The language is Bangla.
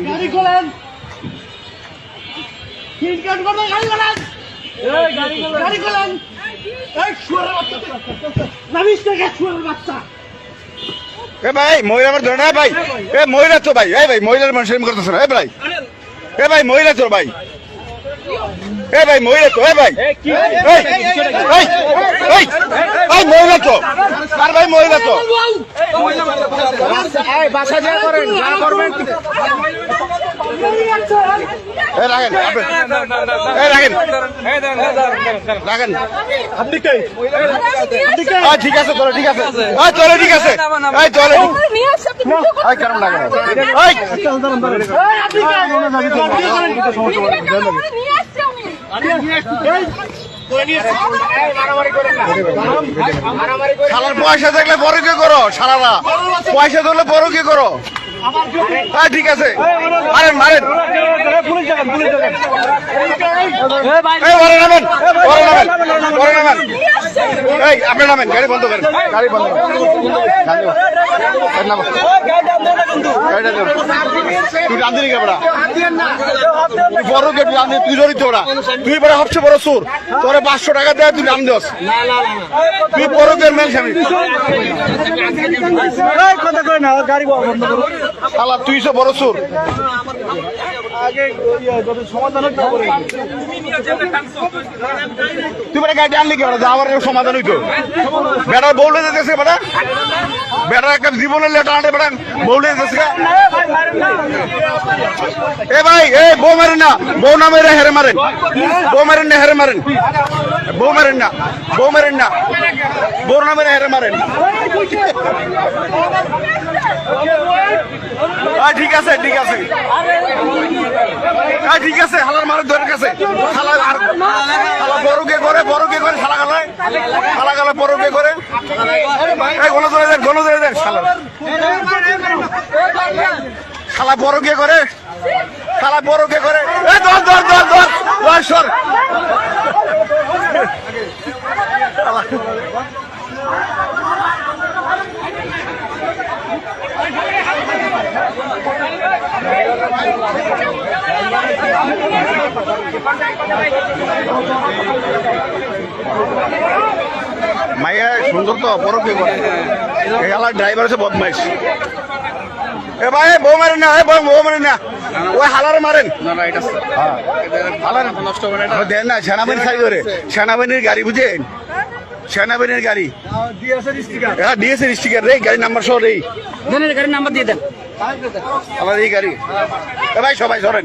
গাড়ি খোলেন সিট কাট করবেন গাড়ি খোলেন গাড়ি খোলেন এই শুয়ারের বাচ্চা নামিস থেকে শুয়ারের বাচ্চা এ ভাই মহিলা আমার ধরে না ভাই এ মহিলা তো ভাই এই ভাই মহিলার মানুষ এরকম করতেছে না এ ভাই এ ভাই মহিলা তো ভাই এ ভাই মহিলা তো এ ভাই এই, এই, এই, মহিলা তো। আর ভাই মহিলা বাসা যা করেন যা করবেন। আ, ঠিক আছে চলো ঠিক আছে। চলো ঠিক আছে। চলো নিয়ে আসছে আপনি ভিডিও করতে এই। কেমন লাগে এই নিয়ে আসছে। আমি শালার পয়সা থাকলে বড় কি করো, শালারা? পয়সা ধরলে বড় কি করো? হ্যাঁ ঠিক আছে। মারেন মারেন। নামেন নামেন নামেন। এই আপনি নামেন গাড়ি বন্ধ করেন। গাড়ি বন্ধ করেন। তুই রান্ধি কে তুই বড় তুই তুই জড়িত ওরা তুই বড় সবচেয়ে বড় সুর তোরে পাঁচশো টাকা দেয় তুই রাম দোস তুই বড় কে মেল স্বামী। শালা তুই বড় সুর সমাধান তুই বেটা গাড়ি আনলি কি আমার সমাধান হইতো। বেটা বউলে যেতেছে বেটা। বেটা একটা জীবনের লেটা আনতে বেটা বউলে যেতেছে। এ ভাই, এ, বউ মারেন না। বউ না মেরে হেরে মারেন। বউ মারেন না, হেরে মারেন। হেরে মারেন। ঠিক আছে ঠিক আছে। ঠিক আছে হালার মারের ধরে কাছে হালা আর হালা বড়কে করে বড়কে করে, শালা গালায় শালা গালা, বড়কে করে। গণ ধরে দেন গণ ধরে দেন শালা। শালা বড়কে করে, শালা বড়কে করে। ধর ধর ধর ধর। সর। মাইয়া সুন্দর তো বড়কে করে হালার ড্রাইভার আছে বদমাইশ। এ ভাই বউ মারেন না এ বউ মারেন না। ওই হালার মারেন। হ্যাঁ। হালার নষ্ট হবে না দেন না সেনাবাহিনী সাই ধরে। সেনাবাহিনীর গাড়ি বুঝেন? সেনাবাহিনীর গাড়ি। হ্যাঁ দিয়েছে স্টিকার রে গাড়ি নাম্বার সহ রে। গাড়ির নাম্বার দিয়ে দেন। আমার এই গাড়ি। এ ভাই সবাই ধরেন।